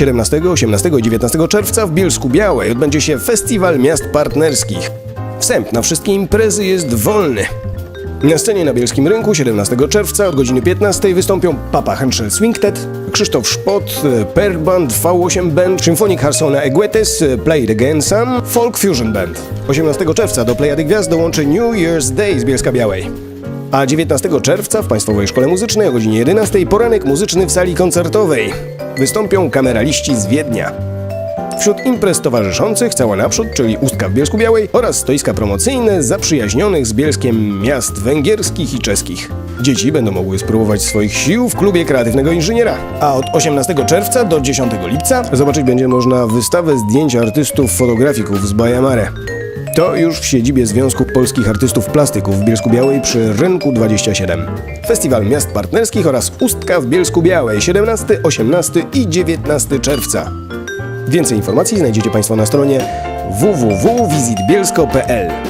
17, 18 i 19 czerwca w Bielsku Białej odbędzie się Festiwal Miast Partnerskich. Wstęp na wszystkie imprezy jest wolny. Na scenie na Bielskim Rynku 17 czerwca od godziny 15 wystąpią Papa Henschel Swingtet, Krzysztof Szpot, Per Band, V8 Band, Symphonic Harsona Eguetes, Play It Again Sam, Folk Fusion Band. 18 czerwca do Plejady Gwiazd dołączy New Year's Day z Bielska Białej. A 19 czerwca w Państwowej Szkole Muzycznej o godzinie 11 poranek muzyczny w sali koncertowej. Wystąpią kameraliści z Wiednia. Wśród imprez towarzyszących Cała Naprzód, czyli Ustka w Bielsku Białej oraz stoiska promocyjne zaprzyjaźnionych z Bielskiem miast węgierskich i czeskich. Dzieci będą mogły spróbować swoich sił w klubie kreatywnego inżyniera. A od 18 czerwca do 10 lipca zobaczyć będzie można wystawę zdjęć artystów fotografików z Bajamare. To już w siedzibie Związku Polskich Artystów Plastyków w Bielsku Białej przy Rynku 27. Festiwal Miast Partnerskich oraz Ustka w Bielsku Białej 17, 18 i 19 czerwca. Więcej informacji znajdziecie Państwo na stronie www.visitbielsko.pl